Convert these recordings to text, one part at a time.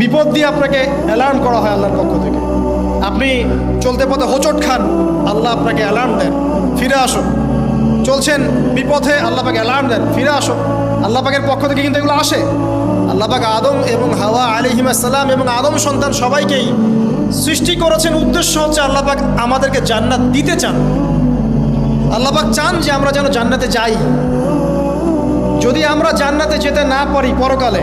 বিপদ দিয়ে আপনাকে অ্যালার্ম করা হয় আল্লাহর পক্ষ থেকে। আপনি চলতে পথে হোঁচট খান, আল্লাহ আপনাকে অ্যালার্ম দেন, ফিরে আসো চলছেন বিপথে, আল্লাহ পাকে অ্যালার্ম দেন, ফিরে আসো আল্লাহ পাকের পক্ষ থেকে কিন্তু এগুলো আসে। আল্লাহ পাক আদম এবং হাওয়া আলিহিমাসাল্লাম এবং আদম সন্তান সবাইকেই সৃষ্টি করেছেন। উদ্দেশ্য হচ্ছে আল্লাহ পাক আমাদেরকে জান্নাত দিতে চান। আল্লাহ পাক চান যে আমরা যেন জান্নাতে যাই। যদি আমরা জান্নাতে যেতে না পারি পরকালে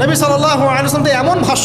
নবী সাল্লাহ আলসালাম এমন ভাষ্য